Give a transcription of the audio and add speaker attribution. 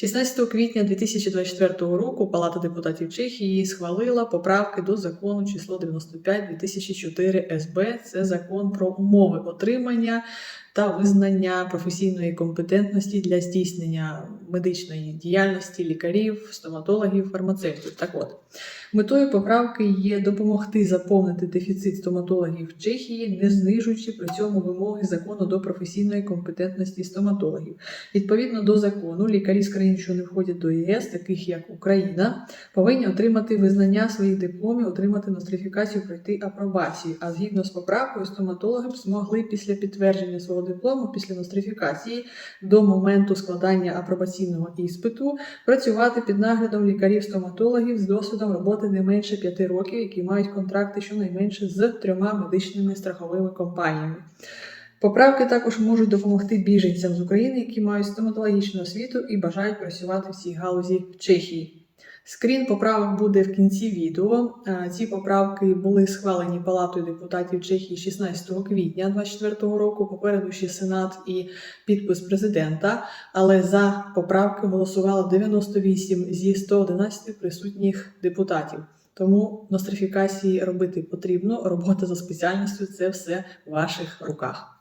Speaker 1: 16 квітня 2024 року Палата депутатів Чехії схвалила поправки до закону число 95 2004 СБ. Це закон про умови отримання та визнання професійної компетентності для здійснення медичної діяльності лікарів, стоматологів, фармацевтів. Так от метою поправки є допомогти заповнити дефіцит стоматологів в Чехії, не знижуючи при цьому вимоги закону до професійної компетентності стоматологів. Відповідно до закону, лікарі з країн, що не входять до ЄС, таких як Україна, повинні отримати визнання своїх дипломів, отримати нострифікацію, пройти апробацію. А згідно з поправкою, стоматологи б змогли після підтвердження свого диплому, після нострифікації до моменту складання апробаційного іспиту працювати під наглядом лікарів-стоматологів з досвідом роботи не менше 5 років, які мають контракти щонайменше з трьома медичними страховими компаніями. Поправки також можуть допомогти біженцям з України, які мають стоматологічну освіту і бажають працювати в цій галузі в Чехії. Скрін поправок буде в кінці відео. Е, Ці поправки були схвалені Палатою депутатів Чехії 16 квітня 2024 року. Попереду ще Сенат і підпис президента. Але за поправки голосувало 98 зі 111 присутніх депутатів. Тому нострифікації робити потрібно. Робота за спеціальністю це все в ваших руках.